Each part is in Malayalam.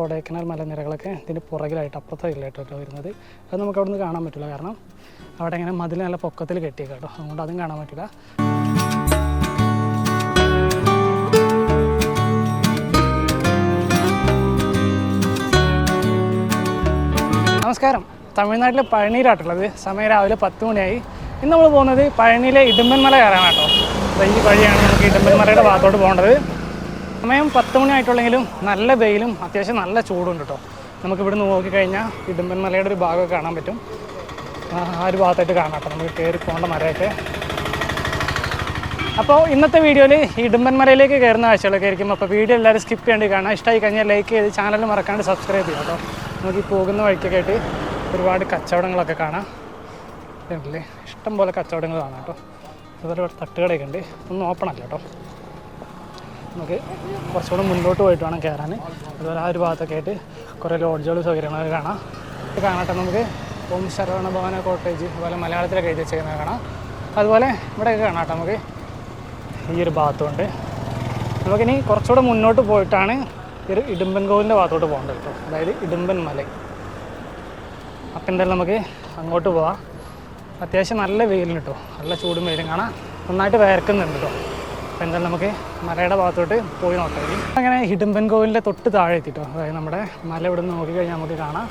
കൊടൈക്കനാൽ മലനിരകളൊക്കെ ഇതിന്റെ പുറകിലായിട്ട് അപ്പുറത്തെ സൈഡിലായിട്ടോ വരുന്നത്. അത് നമുക്ക് അവിടെ നിന്ന് കാണാൻ പറ്റില്ല. കാരണം അവിടെ ഇങ്ങനെ മതിൽ നല്ല പൊക്കത്തിൽ കെട്ടിയ കേട്ടോ. അതുകൊണ്ട് അതും കാണാൻ പറ്റില്ല. നമസ്കാരം. തമിഴ്നാട്ടിലെ പഴനിയിലാട്ടുള്ളത് സമയം രാവിലെ പത്ത് മണിയായി. ഇന്ന് നമ്മൾ പോകുന്നത് പഴനിയിലെ ഇടുമ്പൻമല കയറാനാട്ടോ ഈ വഴിയാണ് നമുക്ക് ഇടുമ്പൻമലയുടെ ഭാഗത്തോട്ട് പോകേണ്ടത്. സമയം പത്ത് മണി ആയിട്ടുള്ളെങ്കിലും നല്ല വെയിലും അത്യാവശ്യം നല്ല ചൂടുണ്ട് കേട്ടോ നമുക്ക് ഇവിടെ നിന്ന് നോക്കിക്കഴിഞ്ഞാൽ ഇടുമ്പൻ മലയുടെ ഒരു ഭാഗമൊക്കെ കാണാൻ പറ്റും. ആ ഒരു ഭാഗത്തായിട്ട് കാണാം കേട്ടോ നമുക്ക് കയറി പോകേണ്ട മരമൊക്കെ അപ്പോൾ ഇന്നത്തെ വീഡിയോയിൽ ഇടുമ്പൻ മലയിലേക്ക് കയറുന്ന കാഴ്ചകളൊക്കെ ആയിരിക്കും. അപ്പോൾ വീഡിയോ എല്ലാവരും സ്കിപ്പ് ചെയ്യേണ്ടി കാണാം. ഇഷ്ടമായി കഴിഞ്ഞാൽ ലൈക്ക് ചെയ്ത് ചാനൽ മറക്കാണ്ട് സബ്സ്ക്രൈബ് ചെയ്യാം കേട്ടോ നമുക്ക് ഈ പോകുന്ന വഴിക്കൊക്കെ ആയിട്ട് ഒരുപാട് കച്ചവടങ്ങളൊക്കെ കാണാം. ഇഷ്ടം പോലെ കച്ചവടങ്ങൾ കാണാം കേട്ടോ അതുപോലെ തട്ടുകടയൊക്കെ ഉണ്ട്. ഒന്നും ഓപ്പൺ അല്ല കേട്ടോ നമുക്ക് കുറച്ചുകൂടെ മുന്നോട്ട് പോയിട്ട് വേണം കയറാൻ. അതുപോലെ ആ ഒരു ഭാഗത്തൊക്കെ ആയിട്ട് കുറേ ലോഡ്ജുകൾ സൗകര്യങ്ങളൊക്കെ കാണാം. കാണട്ടെ നമുക്ക്. ഓം ശരവണ ഭവന കോട്ടേജ് അതുപോലെ മലയാളത്തിലൊക്കെ എഴുതി വെച്ചേക്കുന്നത് കാണാം. അതുപോലെ ഇവിടെയൊക്കെ കാണാം നമുക്ക്. ഈ ഒരു ഭാഗത്തുണ്ട്. നമുക്കിനി കുറച്ചുകൂടെ മുന്നോട്ട് പോയിട്ടാണ് ഈ ഒരു ഇടുമ്പൻ കോവിലിന്റെ ഭാഗത്തോട്ട് പോകേണ്ടത് കേട്ടോ. അതായത് ഇടുമ്പൻ മല. അപ്പം എന്തായാലും നമുക്ക് അങ്ങോട്ട് പോവാം. അത്യാവശ്യം നല്ല വെയിലും കേട്ടോ. നല്ല ചൂടും വെയിലും കാണാം. നന്നായിട്ട് വേർക്കുന്നുണ്ട് കേട്ടോ. അപ്പോൾ എന്തായാലും നമുക്ക് മലയുടെ ഭാഗത്തോട്ട് പോയി നോക്കാം അങ്ങനെ ഹിഡുംബൻ കോവിലിന്റെ തൊട്ട് താഴെ എത്തിട്ടോ. അതായത് നമ്മുടെ മല ഇവിടെ നിന്ന് നോക്കിക്കഴിഞ്ഞാൽ നമുക്ക് കാണാം.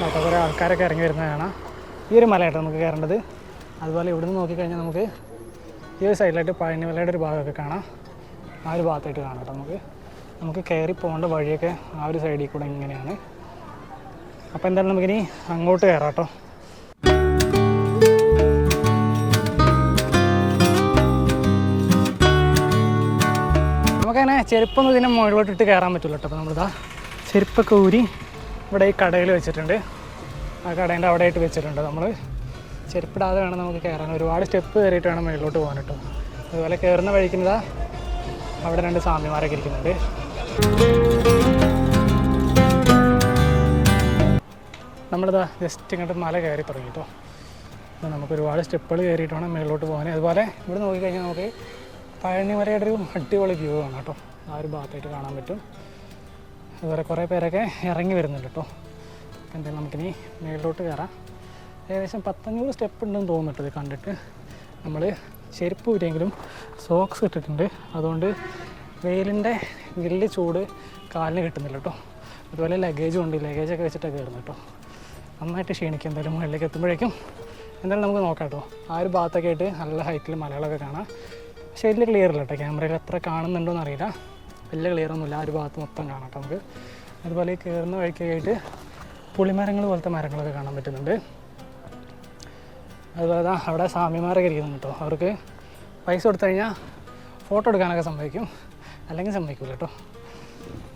നോക്കാം കുറേ ആൾക്കാരൊക്കെ ഇറങ്ങി വരുന്നത് കാണാം. ഈ ഒരു മലയായിട്ട് നമുക്ക് കയറേണ്ടത്. അതുപോലെ ഇവിടെ നിന്ന് നോക്കിക്കഴിഞ്ഞാൽ നമുക്ക് ഈ ഒരു സൈഡിലായിട്ട് പഴനിമലയുടെ ഒരു ഭാഗമൊക്കെ കാണാം. ആ ഒരു ഭാഗത്തായിട്ട് കാണാം കേട്ടോ നമുക്ക്. നമുക്ക് കയറി പോകേണ്ട വഴിയൊക്കെ ആ ഒരു സൈഡിൽ കൂടെ ഇങ്ങനെയാണ്. അപ്പോൾ എന്തായാലും നമുക്കിനി അങ്ങോട്ട് കയറാം കേട്ടോ. നമുക്കങ്ങനെ ചെരുപ്പൊന്നും ഇതിനെ മുകളിലോട്ടിട്ട് കയറാൻ പറ്റില്ല കേട്ടോ. അപ്പോൾ നമ്മളിതാ ചെരുപ്പൊക്കെ ഊരി ഇവിടെ ഈ കടയിൽ വെച്ചിട്ടുണ്ട്. ആ കടേന്റെ അവിടെ ആയിട്ട് വെച്ചിട്ടുണ്ട്. നമ്മൾ ചെരുപ്പിടാതെ വേണം നമുക്ക് കയറാൻ. ഒരുപാട് സ്റ്റെപ്പ് കയറിയിട്ട് വേണം മുകളിലോട്ട് പോകാൻ കേട്ടോ. അതുപോലെ കയറുന്ന വഴിക്കുന്നതാ അവിടെ രണ്ട് സ്വാമിമാരൊക്കെ ഇരിക്കുന്നുണ്ട്. നമ്മളിതാ ജസ്റ്റ് ഇങ്ങോട്ട് മല കയറി തുടങ്ങി കേട്ടോ. നമുക്ക് ഒരുപാട് സ്റ്റെപ്പുകൾ കയറിയിട്ട് വേണം മുകളിലോട്ട് പോകാൻ. അതുപോലെ ഇവിടെ നോക്കിക്കഴിഞ്ഞാൽ നമുക്ക് പഴനിമലയുടെ ഒരു അടിപൊളി വ്യൂ ആണ് കേട്ടോ. ആ ഒരു ഭാഗത്തായിട്ട് കാണാൻ പറ്റും. അതുപോലെ കുറേ പേരൊക്കെ ഇറങ്ങി വരുന്നുണ്ട് കേട്ടോ. എന്തായാലും നമുക്കിനി മേളിലോട്ട് കയറാം. ഏകദേശം പത്തഞ്ഞൂറ് സ്റ്റെപ്പ് ഉണ്ടെന്ന് തോന്നിട്ടത് കണ്ടിട്ട്. നമ്മൾ ചെരുപ്പ് ഊരിയെങ്കിലും സോക്സ് ഇട്ടിട്ടുണ്ട്. അതുകൊണ്ട് വെയിലിന്റെ വലിയ ചൂട് കാലിന് കിട്ടുന്നില്ല കേട്ടോ. അതുപോലെ ലഗേജും ഉണ്ട്. ലഗേജൊക്കെ വെച്ചിട്ടൊക്കെ കയറുന്നു കേട്ടോ. നന്നായിട്ട് ക്ഷീണിക്കും. എന്തായാലും മുകളിലേക്ക് എത്തുമ്പോഴേക്കും എന്തായാലും നമുക്ക് നോക്കാം കേട്ടോ. ആ ഒരു ഭാഗത്തൊക്കെ ആയിട്ട് നല്ല ഹൈറ്റിൽ മലകളൊക്കെ കാണാം. പക്ഷേ വലിയ ക്ലിയർ ഇല്ല കേട്ടോ. ക്യാമറയിൽ എത്ര കാണുന്നുണ്ടോ എന്നറിയില്ല. വലിയ ക്ലിയർ ഒന്നുമില്ല. ആ ഒരു ഭാഗത്ത് മൊത്തം കാണാം കേട്ടോ നമുക്ക്. അതുപോലെ കയറുന്ന വഴിക്കായിട്ട് പുളിമരങ്ങൾ പോലത്തെ മരങ്ങളൊക്കെ കാണാൻ പറ്റുന്നുണ്ട്. അതുപോലെ തന്നെ അവിടെ സ്വാമിമാരൊക്കെ ഇരിക്കുന്നുണ്ട് കേട്ടോ. അവർക്ക് പൈസ കൊടുത്തു കഴിഞ്ഞാൽ ഫോട്ടോ എടുക്കാനൊക്കെ സമ്മതിക്കും. അല്ലെങ്കിൽ സമ്മതിക്കില്ല കേട്ടോ.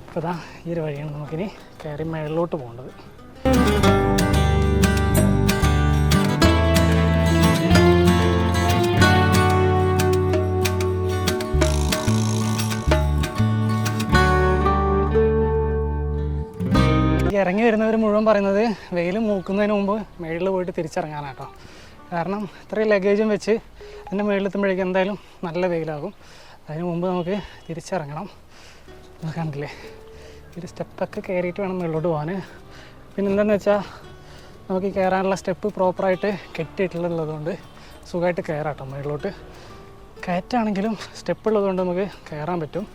അപ്പോൾ ഇതാ ഈ ഒരു വഴിയാണ് നമുക്കിനി കയറി മേളിലോട്ട് പോകേണ്ടത്. ഇറങ്ങി വരുന്നവർ മുഴുവൻ പറയുന്നത് വെയിൽ മൂക്കുന്നതിന് മുമ്പ് മേളിൽ പോയിട്ട് തിരിച്ചിറങ്ങാനാണ് കേട്ടോ കാരണം ഇത്രയും ലഗേജും വെച്ച് അതിന്റെ മേളിലെത്തുമ്പോഴേക്കും എന്തായാലും നല്ല വെയിലാകും. അതിന് മുമ്പ് നമുക്ക് തിരിച്ചിറങ്ങണം. അത് കണ്ടില്ലേ? ഒരു സ്റ്റെപ്പൊക്കെ കയറിയിട്ട് വേണം മുകളിലോട്ട് പോകാൻ. പിന്നെ എന്താണെന്ന് വെച്ചാൽ നമുക്ക് കയറാനുള്ള സ്റ്റെപ്പ് പ്രോപ്പറായിട്ട് കെട്ടിയിട്ടുള്ളതുകൊണ്ട് സുഖമായിട്ട് കയറാം കേട്ടോ മുകളിലോട്ട് കയറ്റാണെങ്കിലും സ്റ്റെപ്പ് ഉള്ളതുകൊണ്ട് നമുക്ക് കയറാൻ പറ്റും.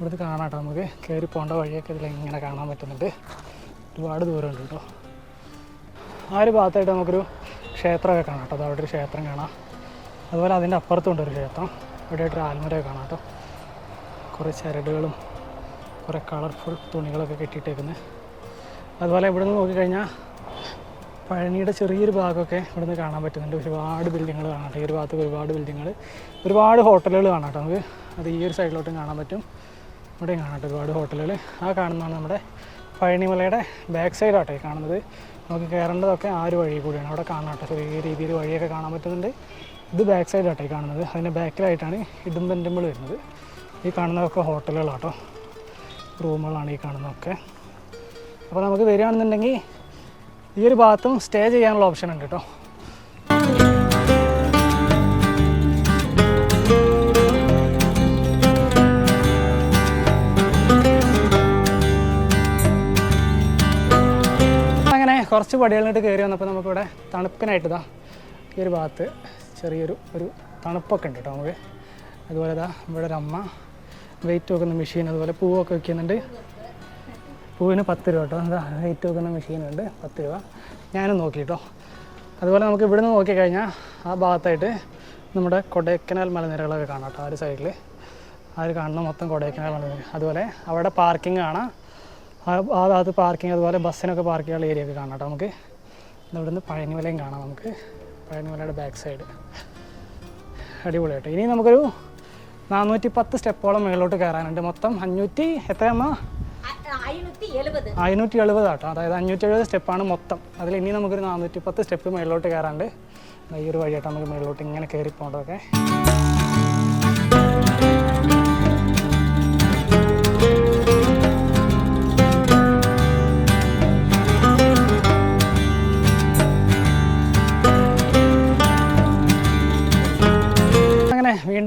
ഇവിടുത്തെ കാണാം കേട്ടോ നമുക്ക്. കയറി പോകേണ്ട വഴിയൊക്കെ ഇതിൽ ഇങ്ങനെ കാണാൻ പറ്റുന്നുണ്ട്. ഒരുപാട് ദൂരമുണ്ട് കേട്ടോ. ആ ഒരു ഭാഗത്തായിട്ട് നമുക്കൊരു ക്ഷേത്രമൊക്കെ കാണാം കേട്ടോ. അവിടെ ഒരു ക്ഷേത്രം കാണാം. അതുപോലെ അതിന്റെ അപ്പുറത്തുണ്ട് ഒരു ക്ഷേത്രം. ഇവിടെയായിട്ടൊരു ആൽമരയൊക്കെ കാണാം കേട്ടോ. കുറേ ചരടുകളും കുറേ കളർഫുൾ തുണികളൊക്കെ കെട്ടിയിട്ടേക്കുന്നത് അതുപോലെ ഇവിടെ നിന്ന് നോക്കിക്കഴിഞ്ഞാൽ പഴനിയുടെ ചെറിയൊരു ഭാഗമൊക്കെ ഇവിടെ നിന്ന് കാണാൻ പറ്റുന്നുണ്ട്. ഒരുപാട് ബിൽഡിങ്ങുകൾ കാണാം ഈ ഒരു ഭാഗത്ത് ഒരുപാട് ബിൽഡിങ്ങുകൾ. ഒരുപാട് ഹോട്ടലുകൾ കാണാം നമുക്ക്. അത് ഈ ഒരു സൈഡിലോട്ടും കാണാൻ പറ്റും. ഇവിടെയും കാണട്ടെ ഒരുപാട് ഹോട്ടലുകൾ. ആ കാണുന്നതാണ് നമ്മുടെ പഴനിമലയുടെ ബാക്ക് സൈഡാട്ടെ കാണുന്നത്. നമുക്ക് കയറേണ്ടതൊക്കെ ആ ഒരു വഴി കൂടിയാണ്. അവിടെ കാണാം കേട്ടോ. ചെറിയ രീതിയിൽ വഴിയൊക്കെ കാണാൻ പറ്റുന്നുണ്ട്. ഇത് ബാക്ക് സൈഡാട്ടെ കാണുന്നത്. അതിന്റെ ബാക്കിലായിട്ടാണ് ഇടുമ്പൻ ടെമ്പിൾ വരുന്നത്. ഈ കാണുന്നതൊക്കെ ഹോട്ടലുകളാട്ടോ. റൂമുകളാണ് ഈ കാണുന്നതൊക്കെ. അപ്പോൾ നമുക്ക് വരികയാണെന്നുണ്ടെങ്കിൽ ഈ ഒരു ഭാഗത്തും സ്റ്റേ ചെയ്യാനുള്ള ഓപ്ഷൻ ഉണ്ട് കേട്ടോ. കുറച്ച് പടികളിട്ട് കയറി വന്നപ്പോൾ നമുക്കിവിടെ തണുപ്പിനായിട്ട് ഇതാ ഈ ഒരു ഭാഗത്ത് ചെറിയൊരു ഒരു തണുപ്പൊക്കെ ഉണ്ട് കേട്ടോ നമുക്ക്. അതുപോലെ ഇതാ ഇവിടെ ഒരു അമ്മ വെയിറ്റ് വെക്കുന്ന മെഷീൻ അതുപോലെ പൂവൊക്കെ വെക്കുന്നുണ്ട്. പൂവിന് പത്ത് രൂപ കേട്ടോ. എന്താ വെയിറ്റ് വെക്കുന്ന മെഷീനുണ്ട് പത്ത് രൂപ. ഞാനും നോക്കി കേട്ടോ. അതുപോലെ നമുക്ക് ഇവിടുന്ന് നോക്കിക്കഴിഞ്ഞാൽ ആ ഭാഗത്തായിട്ട് നമ്മുടെ കൊടൈക്കനാൽ മലനിരകളൊക്കെ കാണാം കേട്ടോ. ആ ഒരു സൈഡിൽ ആ ഒരു കാണുന്ന മൊത്തം കൊടൈക്കനാൽ മലനിര. അതുപോലെ അവിടെ പാർക്കിംഗ് കാണാം. ആ ഭാഗത്ത് പാർക്കിംഗ് അതുപോലെ ബസ്സിനൊക്കെ പാർക്ക് ചെയ്യാനുള്ള ഏരിയ ഒക്കെ കാണാം കേട്ടോ നമുക്ക്. നിന്ന് പഴനിമലയും കാണാം നമുക്ക്. പഴനിമലയുടെ ബാക്ക് സൈഡ് അടിപൊളി കേട്ടോ. ഇനി നമുക്കൊരു നാനൂറ്റി പത്ത് സ്റ്റെപ്പോളം മുകളിലോട്ട് കയറാനുണ്ട്. മൊത്തം അഞ്ഞൂറ്റി എത്രയമ്മ അഞ്ഞൂറ്റി എഴുപത് ആട്ടോ. അതായത് അഞ്ഞൂറ്റി എഴുപത് സ്റ്റെപ്പാണ് മൊത്തം. അതിൽ ഇനി നമുക്കൊരു നാനൂറ്റി പത്ത് സ്റ്റെപ്പ് മുകളിലോട്ട് കയറാണ്ട് ഈ ഒരു വഴിയായിട്ട് നമുക്ക് മുകളിലോട്ട് ഇങ്ങനെ കയറി പോകേണ്ടതൊക്കെ.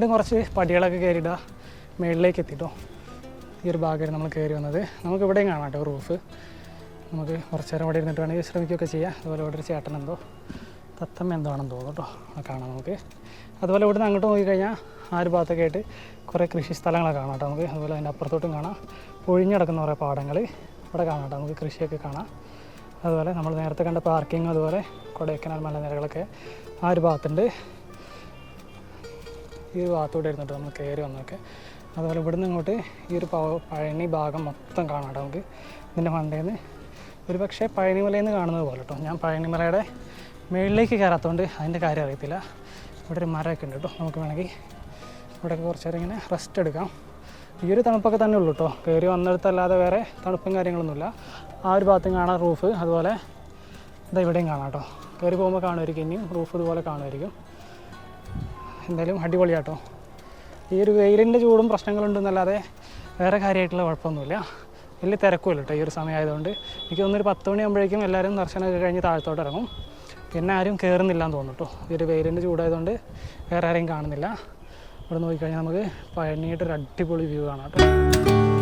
വീണ്ടും കുറച്ച് പടികളൊക്കെ കയറിയിടുക മുകളിലേക്ക് എത്തിട്ടോ. ഈ ഒരു ഭാഗമായിട്ട് നമ്മൾ കയറി വന്നത്. നമുക്ക് ഇവിടെയും കാണാം കേട്ടോ റൂഫ് നമുക്ക് കുറച്ച് നേരം അവിടെ ഇരുന്നിട്ട് വേണമെങ്കിൽ ശ്രമിക്കുകയൊക്കെ ചെയ്യാം. അതുപോലെ ഇവിടെ ഒരു ചേട്ടൻ എന്തോ തത്തമ്മ എന്തോ ആണെന്ന് തോന്നുന്നു കേട്ടോ. കാണാം നമുക്ക്. അതുപോലെ ഇവിടുന്ന് അങ്ങോട്ട് നോക്കിക്കഴിഞ്ഞാൽ ആ ഒരു ഭാഗത്തൊക്കെ ആയിട്ട് കുറേ കൃഷി സ്ഥലങ്ങളൊക്കെ കാണാം കേട്ടോ നമുക്ക്. അതുപോലെ അതിന്റെ അപ്പുറത്തോട്ടും കാണാം. പൊഴിഞ്ഞടക്കുന്ന കുറേ പാടങ്ങൾ ഇവിടെ കാണാം കേട്ടോ. നമുക്ക് കൃഷിയൊക്കെ കാണാം. അതുപോലെ നമ്മൾ നേരത്തെ കണ്ട പാർക്കിംഗ് അതുപോലെ കൊടൈക്കനാൽ മലനിരകളൊക്കെ ആ ഒരു ഭാഗത്തുണ്ട്. ഈ ഒരു ഭാഗത്തൂടെ ഇരുന്നിട്ട് നമ്മൾ കയറി വന്നൊക്കെ അതുപോലെ ഇവിടുന്ന് ഇങ്ങോട്ട് ഈ ഒരു പഴനി ഭാഗം മൊത്തം കാണാം നമുക്ക്. ഇതിന്റെ മണ്ടേന്ന്. ഒരു പക്ഷേ പഴനിമലയിൽ നിന്ന് കാണുന്നത് പോലെ കേട്ടോ. ഞാൻ പഴനിമലയുടെ മുകളിലേക്ക് കയറാത്തതുകൊണ്ട് അതിന്റെ കാര്യം അറിയത്തില്ല. ഇവിടെ ഒരു മരമൊക്കെ ഉണ്ട് കേട്ടോ. നമുക്ക് വേണമെങ്കിൽ ഇവിടെയൊക്കെ കുറച്ച് നേരം ഇങ്ങനെ റെസ്റ്റ് എടുക്കാം. ഈ ഒരു തണുപ്പൊക്കെ തന്നെ ഉള്ളൂ കേട്ടോ. കയറി വന്നിടത്തല്ലാതെ വേറെ തണുപ്പും കാര്യങ്ങളൊന്നുമില്ല. ആ ഒരു ഭാഗത്തും കാണാം റൂഫ് അതുപോലെ ഇതാ ഇവിടെയും കാണാം കേട്ടോ. കയറി പോകുമ്പോൾ കാണുമായിരിക്കും. ഇനിയും റൂഫ് ഇതുപോലെ കാണുമായിരിക്കും. എന്തായാലും അടിപൊളിയാട്ടോ. ഈ ഒരു വെയിലിന്റെ ചൂടും പ്രശ്നങ്ങളുണ്ടെന്നല്ലാതെ വേറെ കാര്യമായിട്ടുള്ള കുഴപ്പമൊന്നുമില്ല. വലിയ തിരക്കുമില്ല കേട്ടോ ഈ ഒരു സമയമായതുകൊണ്ട്. എനിക്ക് തോന്നുന്നൊരു പത്ത് മണിയാകുമ്പോഴേക്കും എല്ലാവരും ദർശനമൊക്കെ കഴിഞ്ഞ് താഴത്തോട്ട് ഇറങ്ങും. പിന്നെ ആരും കയറുന്നില്ല എന്ന് തോന്നുന്നു കേട്ടോ. ഈ ഒരു വെയിലിന്റെ ചൂടായതുകൊണ്ട് വേറെ ആരെയും കാണുന്നില്ല. ഇവിടെ നോക്കിക്കഴിഞ്ഞാൽ നമുക്ക് പഴനിയായിട്ടൊരു അടിപൊളി വ്യൂ കാണാം കേട്ടോ.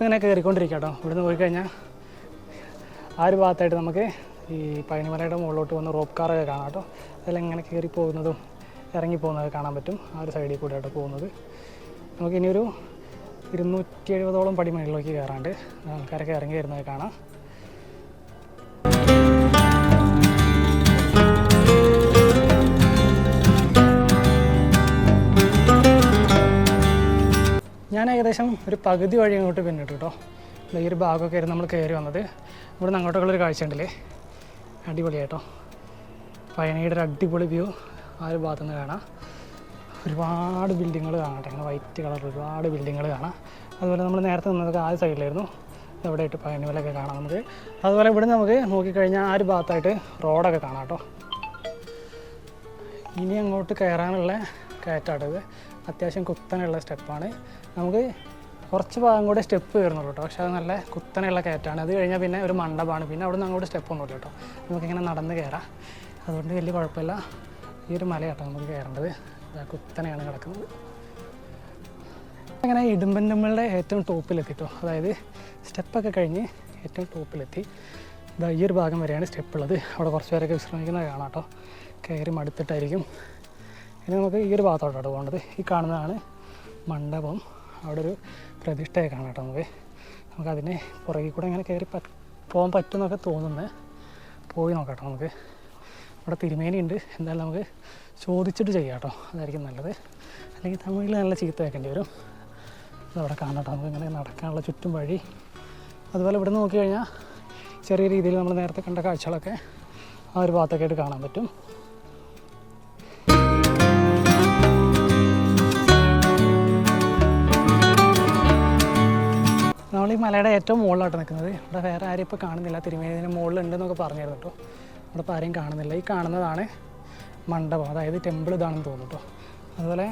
ഇങ്ങനെ കയറിക്കൊണ്ടിരിക്കുക ഇവിടുന്ന് പോയി കഴിഞ്ഞാൽ ആ ഒരു ഭാഗത്തായിട്ട് നമുക്ക് ഈ പൈനമലയുടെ മുകളിലോട്ട് വന്ന് റോപ്പ് കാറൊക്കെ കാണാം കേട്ടോ. അതെല്ലാം ഇങ്ങനെ കയറി പോകുന്നതും ഇറങ്ങി പോകുന്നതൊക്കെ കാണാൻ പറ്റും. ആ ഒരു സൈഡിൽ കൂടെ ആയിട്ട് പോകുന്നത്. നമുക്ക് ഒരു ഇരുന്നൂറ്റി എഴുപതോളം പടി മുകളിലേക്ക് കയറാണ്ട് ആൾക്കാരൊക്കെ ഇറങ്ങി വരുന്നത് കാണാം. ഏകദേശം ഒരു പകുതി വഴി അങ്ങോട്ട് പിന്നിട്ട് കേട്ടോ. ഈ ഒരു ഭാഗമൊക്കെ ആയിരുന്നു നമ്മൾ കയറി വന്നത്. ഇവിടെ നിന്ന് അങ്ങോട്ടൊക്കെയുള്ളൊരു കാഴ്ച ഉണ്ടല്ലേ അടിപൊളിയായിട്ടോ പഴനിയുടെ ഒരു അടിപൊളി വ്യൂ. ആ ഒരു ഭാഗത്തു നിന്ന് കാണാം. ഒരുപാട് ബിൽഡിങ്ങുകൾ കാണാം കേട്ടോ. വൈറ്റ് കളർ ഒരുപാട് ബിൽഡിങ്ങുകൾ കാണാം. അതുപോലെ നമ്മൾ നേരത്തെ നിന്നതൊക്കെ ആ സൈഡിലായിരുന്നു. ഇവിടെയായിട്ട് പഴനിമലൊക്കെ കാണാം നമുക്ക്. അതുപോലെ ഇവിടെ നമുക്ക് നോക്കിക്കഴിഞ്ഞാൽ ആ ഒരു ഭാഗത്തായിട്ട് റോഡൊക്കെ കാണാം കേട്ടോ. ഇനി അങ്ങോട്ട് കയറാനുള്ള കയറ്റാട്ടത് അത്യാവശ്യം കുത്തനുള്ള സ്റ്റെപ്പാണ്. നമുക്ക് കുറച്ച് ഭാഗം കൂടെ സ്റ്റെപ്പ് കയറുന്നുള്ളൂ കേട്ടോ. പക്ഷേ അത് നല്ല കുത്തനെയുള്ള കയറ്റാണ് അത് കഴിഞ്ഞാൽ പിന്നെ ഒരു മണ്ഡപമാണ്. പിന്നെ അവിടെ നിന്ന് അങ്ങോട്ട് സ്റ്റെപ്പ് ഒന്നുമില്ല കേട്ടോ. നമുക്കിങ്ങനെ നടന്ന് കയറാം. അതുകൊണ്ട് വലിയ കുഴപ്പമില്ല. ഈ ഒരു മല കേട്ടോ നമുക്ക് കയറേണ്ടത്. കുത്തനെയാണ് കിടക്കുന്നത്. അങ്ങനെ ഇടുമ്പന്റമ്മളുടെ ഏറ്റവും ടോപ്പിലെത്തി കേട്ടോ അതായത് സ്റ്റെപ്പൊക്കെ കഴിഞ്ഞ് ഏറ്റവും ടോപ്പിലെത്തി. ഇതാ ഈ ഒരു ഭാഗം വരെയാണ് സ്റ്റെപ്പ് ഉള്ളത് അവിടെ കുറച്ച് പേരൊക്കെ വിശ്രമിക്കുന്നത് കാണാം കേട്ടോ. കയറി മടുത്തിട്ടായിരിക്കും. ഇനി നമുക്ക് ഈ ഒരു ഭാഗത്തോട്ടാണ് പോകേണ്ടത്. ഈ കാണുന്നതാണ് മണ്ഡപം. അവിടെ ഒരു പ്രതിഷ്ഠയൊക്കെ കാണാം കേട്ടോ നമുക്ക് നമുക്കതിന് പുറകിൽ കൂടെ ഇങ്ങനെ കയറി പ പോകാൻ പറ്റുമെന്നൊക്കെ തോന്നുന്നത് പോയി നോക്കാം നമുക്ക്. അവിടെ തിരുമേനിയുണ്ട് എന്തായാലും നമുക്ക് ചോദിച്ചിട്ട് ചെയ്യാം കേട്ടോ. അതായിരിക്കും നല്ലത്. അല്ലെങ്കിൽ തമിഴിൽ നല്ല ചീത്ത വെക്കേണ്ടി വരും. അതവിടെ കാണാം കേട്ടോ. നമുക്ക് ഇങ്ങനെ നടക്കാനുള്ള ചുറ്റും വഴി. അതുപോലെ ഇവിടെ നോക്കി കഴിഞ്ഞാൽ ചെറിയ രീതിയിൽ നമ്മൾ നേരത്തെ കണ്ട കാഴ്ചകളൊക്കെ ആ ഒരു ഭാഗത്തൊക്കെ ആയിട്ട് കാണാൻ പറ്റും. മലയുടെ ഏറ്റവും മുകളിലോട്ട് നിൽക്കുന്നത്. ഇവിടെ വേറെ ആരും ഇപ്പോൾ കാണുന്നില്ല. തിരുമേനിന് മുകളിലുണ്ടെന്നൊക്കെ പറഞ്ഞിരുന്നു കേട്ടോ. ഇവിടെ ഇപ്പോൾ ആരെയും കാണുന്നില്ല. ഈ കാണുന്നതാണ് മണ്ഡപം. അതായത് ടെമ്പിൾ ഇതാണെന്ന് തോന്നുന്നു കേട്ടോ. അതുപോലെ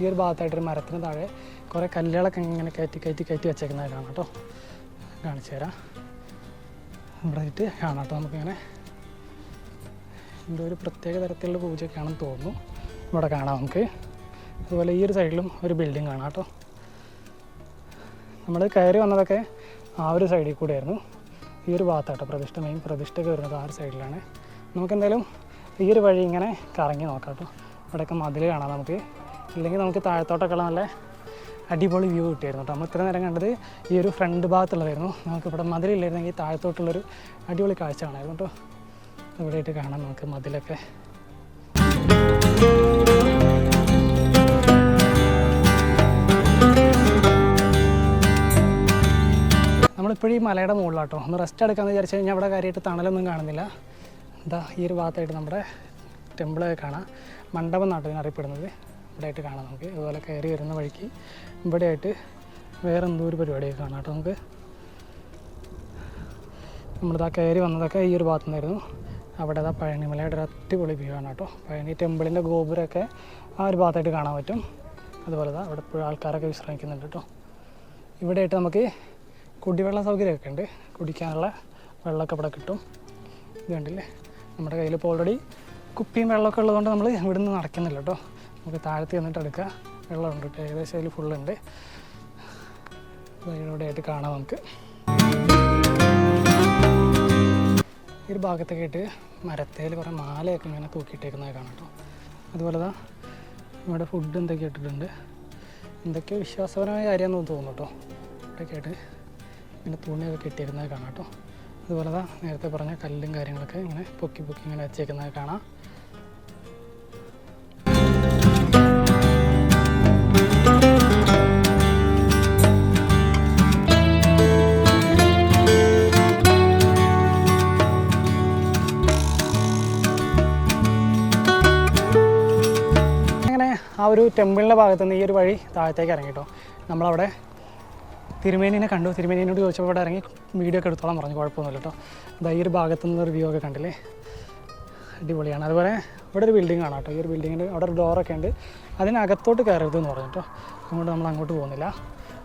ഈ ഒരു ഭാഗത്തായിട്ടൊരു മരത്തിന് താഴെ കുറേ കല്ലുകളൊക്കെ ഇങ്ങനെ കയറ്റി കയറ്റി കയറ്റി വെച്ചേക്കുന്നത് കാണാം കേട്ടോ. കാണിച്ചു തരാം. ഇവിടെ ആയിട്ട് കാണാം കേട്ടോ നമുക്കിങ്ങനെ. എന്തോ ഒരു പ്രത്യേക തരത്തിലുള്ള പൂജയൊക്കെയാണെന്ന് തോന്നുന്നു. ഇവിടെ കാണാം നമുക്ക്. അതുപോലെ ഈ ഒരു സൈഡിലും ഒരു ബിൽഡിംഗ് കാണാം കേട്ടോ. നമ്മൾ കയറി വന്നതൊക്കെ ആ ഒരു സൈഡിൽ കൂടെയായിരുന്നു. ഈ ഒരു ഭാഗത്താട്ടോ പ്രതിഷ്ഠ മെയിൻ പ്രതിഷ്ഠയൊക്കെ വരുന്നത് ആ ഒരു സൈഡിലാണ് നമുക്കെന്തായാലും ഈ ഒരു വഴി ഇങ്ങനെ കറങ്ങി നോക്കാം കേട്ടോ ഇവിടെയൊക്കെ മതിൽ കാണാം നമുക്ക്. ഇല്ലെങ്കിൽ നമുക്ക് താഴത്തോട്ടൊക്കെയുള്ള നല്ല അടിപൊളി വ്യൂ കിട്ടിയായിരുന്നു കേട്ടോ നമ്മൾ ഇത്ര നേരം കണ്ടത് ഈ ഒരു ഫ്രണ്ട് ഭാഗത്തുള്ളതായിരുന്നു. നമുക്ക് ഇവിടെ മതിലില്ലായിരുന്നെങ്കിൽ താഴത്തോട്ടുള്ളൊരു അടിപൊളി കാഴ്ച കാണായിരുന്നു കേട്ടോ ഇവിടെയായിട്ട് കാണാം നമുക്ക് മതിലൊക്കെ. നമ്മളിപ്പോഴും ഈ മലയുടെ മുകളിലാട്ടോ. ഒന്ന് റെസ്റ്റ് എടുക്കാമെന്ന് വിചാരിച്ചു കഴിഞ്ഞാൽ അവിടെ കാര്യമായിട്ട് തണലൊന്നും കാണുന്നില്ല. എന്താ ഈ ഒരു ഭാഗത്തായിട്ട് നമ്മുടെ ടെമ്പിൾ കാണാം. മണ്ഡപം എന്നാട്ടോ ഇതിന് അറിയപ്പെടുന്നത്. ഇവിടെയായിട്ട് കാണാം നമുക്ക്. അതുപോലെ കയറി വരുന്ന വഴിക്ക് ഇവിടെയായിട്ട് വേറെ എന്തോ ഒരു പരിപാടിയൊക്കെ കാണാം കേട്ടോ നമുക്ക്. നമ്മളിതാ കയറി വന്നതൊക്കെ ഈ ഒരു ഭാഗത്തു നിന്നായിരുന്നു അവിടെ അതാ പഴനിമലയുടെ ഒരു അടിപൊളി വ്യൂ ആണ് കേട്ടോ. പഴനി ടെമ്പിളിന്റെ ഗോപുരമൊക്കെ ആ ഒരു ഭാഗത്തായിട്ട് കാണാൻ പറ്റും. അതുപോലെ ദാ അവിടെ ഇപ്പോഴും ആൾക്കാരൊക്കെ വിശ്രമിക്കുന്നുണ്ട് കേട്ടോ. ഇവിടെയായിട്ട് നമുക്ക് കുടിവെള്ള സൗകര്യമൊക്കെ ഉണ്ട്. കുടിക്കാനുള്ള വെള്ളമൊക്കെ ഇവിടെ കിട്ടും. ഇത് കണ്ടില്ലേ? നമ്മുടെ കയ്യിൽ ഇപ്പോൾ ഓൾറെഡി കുപ്പിയും വെള്ളമൊക്കെ ഉള്ളതുകൊണ്ട് നമ്മൾ ഇവിടെ നിന്ന് നടക്കുന്നില്ല കേട്ടോ. നമുക്ക് താഴത്ത് ചെന്നിട്ട് എടുക്കുക വെള്ളമുണ്ട് കേട്ടോ. ഏകദേശം അതിൽ ഫുള്ളുണ്ട് ഇവിടെയായിട്ട് കാണാം നമുക്ക്. ഈ ഒരു ഭാഗത്തൊക്കെ ആയിട്ട് മരത്തേൽ കുറേ മാലയൊക്കെ ഇങ്ങനെ തൂക്കിയിട്ടേക്കുന്നത് കാണാം കേട്ടോ. അതുപോലെ ദാ നമ്മുടെ ഫുഡ് എന്തൊക്കെ ഇട്ടിട്ടുണ്ട്. എന്തൊക്കെയോ വിശ്വാസപരമായ കാര്യമാണെന്ന് തോന്നുന്നു കേട്ടോ. ഇവിടെയൊക്കെ ആയിട്ട് ഇങ്ങനെ തുണിയൊക്കെ കെട്ടിയിരുന്നത് കാണാം കേട്ടോ. അതുപോലെ ദാ നേരത്തെ പറഞ്ഞ കല്ലും കാര്യങ്ങളൊക്കെ ഇങ്ങനെ പൊക്കി പൊക്കി ഇങ്ങനെ വെച്ചേക്കുന്നത് കാണാം. ആ ഒരു ടെമ്പിളിന്റെ ഭാഗത്ത് നിന്ന് ഈ ഒരു വഴി താഴത്തേക്ക് ഇറങ്ങിയിട്ടോ നമ്മളവിടെ തിരുമേനിനെ കണ്ടു. തിരുമേനിയോട് ചോദിച്ചപ്പോൾ ഇവിടെ ഇറങ്ങി വീഡിയോ ഒക്കെ എടുത്തോളാം പറഞ്ഞു. കുഴപ്പമൊന്നുമില്ല കേട്ടോ. അതാ ഈ ഒരു ഭാഗത്തു നിന്നൊരു വ്യൂ ഒക്കെ കണ്ടില്ലേ? അടിപൊളിയാണ്. അതുപോലെ ഇവിടെ ഒരു ബിൽഡിംഗ് ആണ് കേട്ടോ. ഈ ഒരു ബിൽഡിങ്ങിൽ അവിടെ ഒരു ഡോറൊക്കെ ഉണ്ട്. അതിനകത്തോട്ട് കയറരുത് എന്ന് പറഞ്ഞു കേട്ടോ. അതുകൊണ്ട് നമ്മൾ അങ്ങോട്ട് പോകുന്നില്ല.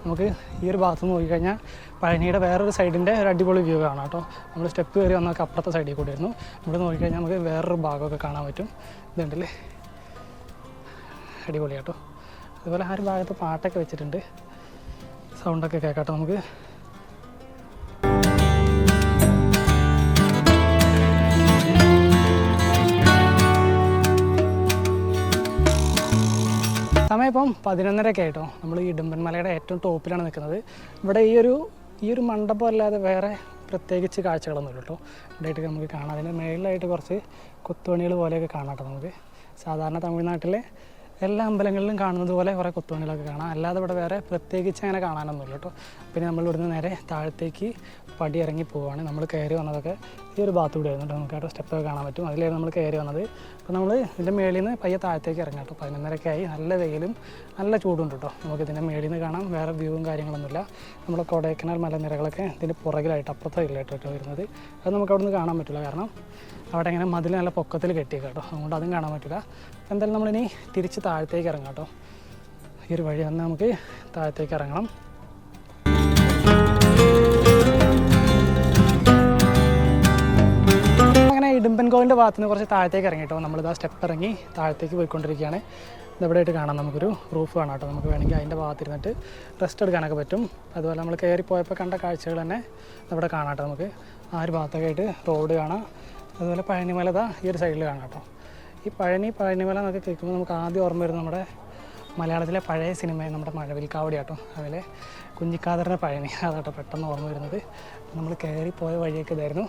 നമുക്ക് ഈ ഒരു ഭാഗത്ത് നിന്ന് നോക്കിക്കഴിഞ്ഞാൽ പഴനിയുടെ വേറൊരു സൈഡിന്റെ ഒരു അടിപൊളി വ്യൂ കാണാം കേട്ടോ. നമ്മൾ സ്റ്റെപ്പ് കയറി വന്നൊക്കെ അപ്പുറത്തെ സൈഡിൽ കൂടി ആയിരുന്നു ഇവിടെ നോക്കിക്കഴിഞ്ഞാൽ നമുക്ക് വേറൊരു ഭാഗമൊക്കെ കാണാൻ പറ്റും. ഇതുണ്ടല്ലേ? അടിപൊളിയാട്ടോ അതുപോലെ ആ ഒരു ഭാഗത്ത് പാട്ടൊക്കെ വെച്ചിട്ടുണ്ട്. സൗണ്ടൊക്കെ കേൾക്കട്ടെ നമുക്ക്. സമയം ഇപ്പം പതിനൊന്നരയൊക്കെ ആയിട്ടോ നമ്മൾ ഈ ഇടുമ്പൻമലയുടെ ഏറ്റവും ടോപ്പിലാണ് നിൽക്കുന്നത്. ഇവിടെ ഈ ഒരു ഈ ഒരു മണ്ഡപം അല്ലാതെ വേറെ പ്രത്യേകിച്ച് കാഴ്ചകളൊന്നുമില്ല കേട്ടോ. ഇവിടെയായിട്ട് നമുക്ക് കാണാം. അതിന്റെ മേളിലായിട്ട് കുറച്ച് കൊത്തുപണികൾ പോലെയൊക്കെ കാണാം കേട്ടോ നമുക്ക്. സാധാരണ തമിഴ്നാട്ടിലെ എല്ലാ അമ്പലങ്ങളിലും കാണുന്നത് പോലെ കുറേ കൊത്തുപണികളൊക്കെ കാണാം. അല്ലാതെ ഇവിടെ വേറെ പ്രത്യേകിച്ച് അങ്ങനെ കാണാനൊന്നുമില്ല കേട്ടോ. പിന്നെ നമ്മൾ ഇവിടുന്ന് നേരെ താഴത്തേക്ക് പടി ഇറങ്ങി പോവുകയാണ് നമ്മൾ കയറി വന്നതൊക്കെ ഈ ഒരു ബാത്ത് കൂടി ആയിരുന്നു നമുക്ക് അവിടെ സ്റ്റെപ്പൊക്കെ കാണാൻ പറ്റും. അതിലായിരുന്നു നമ്മൾ കയറി വന്നത്. അപ്പോൾ നമ്മൾ ഇതിന്റെ മേളിൽ നിന്ന് പയ്യെ താഴത്തേക്ക് ഇറങ്ങാം കേട്ടോ. പതിനൊന്നരക്കെ ആയി നല്ല വെയിലും നല്ല ചൂടുണ്ട് കേട്ടോ. നമുക്ക് ഇതിന്റെ മേളിൽ നിന്ന് കാണാം. വേറെ വ്യൂവും കാര്യങ്ങളൊന്നുമില്ല. നമ്മൾ കൊടൈക്കനാൽ മലനിരകളൊക്കെ ഇതിന്റെ പുറകിലായിട്ട് അപ്പുറത്തെ സൈഡിലായിട്ടോ വരുന്നത്. അത് നമുക്ക് അവിടെ നിന്ന് കാണാൻ പറ്റില്ല. കാരണം അവിടെ ഇങ്ങനെ മതിൽ നല്ല പൊക്കത്തിൽ കെട്ടിയേക്കാം കേട്ടോ. അതുകൊണ്ട് അതും കാണാൻ പറ്റില്ല. എന്തായാലും നമ്മളിനി തിരിച്ച് താഴത്തേക്ക് ഇറങ്ങാം കേട്ടോ. ഈ ഒരു വഴി വന്ന് നമുക്ക് താഴത്തേക്ക് ഇറങ്ങണം. ഇടുമ്പൻകോവിന്റെ ഭാഗത്ത് നിന്ന് കുറച്ച് താഴത്തേക്ക് ഇറങ്ങി കേട്ടോ. നമ്മളിതാ സ്റ്റെപ്പ് ഇറങ്ങി താഴത്തേക്ക് പോയിക്കൊണ്ടിരിക്കുകയാണ്. ഇതെവിടെയായിട്ട് കാണാം? നമുക്കൊരു റൂഫ് കാണാം കേട്ടോ. നമുക്ക് വേണമെങ്കിൽ അതിന്റെ ഭാഗത്തിരുന്നിട്ട് റെസ്റ്റ് എടുക്കാനൊക്കെ പറ്റും. അതുപോലെ നമ്മൾ കയറി പോയപ്പോൾ കണ്ട കാഴ്ചകൾ തന്നെ ഇവിടെ കാണാം നമുക്ക്. ആ ഒരു ഭാഗത്തൊക്കെ ആയിട്ട് റോഡ് കാണാം. അതുപോലെ പഴനിമല ദാ ഈ ഒരു സൈഡിൽ കാണാം കേട്ടോ. ഈ പഴനി പഴനിമല എന്നൊക്കെ കേൾക്കുമ്പോൾ നമുക്ക് ആദ്യം ഓർമ്മ വരുന്നത് നമ്മുടെ മലയാളത്തിലെ പഴയ സിനിമ നമ്മുടെ മഴവിൽക്കാവടി കേട്ടോ. അതിലെ കുഞ്ഞിക്കാതറിന്റെ പഴനി. അതാട്ടോ പെട്ടെന്ന് ഓർമ്മ വരുന്നത്. നമ്മൾ കയറി പോയ വഴിയൊക്കെ ഇതായിരുന്നു.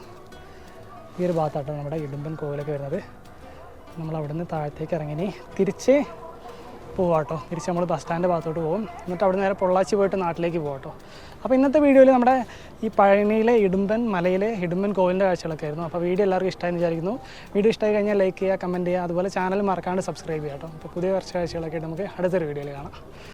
ഈ ഒരു ഭാഗത്തായിട്ടാണ് നമ്മുടെ ഇടുമ്പൻ കോവിലൊക്കെ വരുന്നത്. നമ്മൾ അവിടുന്ന് താഴത്തേക്ക് ഇറങ്ങി. തിരിച്ച് പോവാട്ടോ. തിരിച്ച് നമ്മൾ ബസ് സ്റ്റാൻഡ് ഭാഗത്തോട്ട് പോകും. എന്നിട്ട് അവിടെ നേരെ പൊള്ളാച്ചി പോയിട്ട് നാട്ടിലേക്ക് പോവാട്ടോ. അപ്പോൾ ഇന്നത്തെ വീഡിയോയിൽ നമ്മുടെ ഈ പഴനിയിലെ ഇടുമ്പൻ മലയിലെ ഇടുമ്പൻ കോവിലിന്റെ കാഴ്ചകളൊക്കെ ആയിരുന്നു. അപ്പോൾ വീഡിയോ എല്ലാവർക്കും ഇഷ്ടമായി വിചാരിക്കുന്നു. വീഡിയോ ഇഷ്ടമായി കഴിഞ്ഞാൽ ലൈക്ക് ചെയ്യുക കമന്റ് ചെയ്യുക അതുപോലെ ചാനൽ മറക്കാണ്ട് സബ്സ്ക്രൈബ് ചെയ്യാം കേട്ടോ. അപ്പോൾ പുതിയ കുറച്ച് കാഴ്ചകളൊക്കെ നമുക്ക് അടുത്തൊരു വീഡിയോയിൽ കാണാം.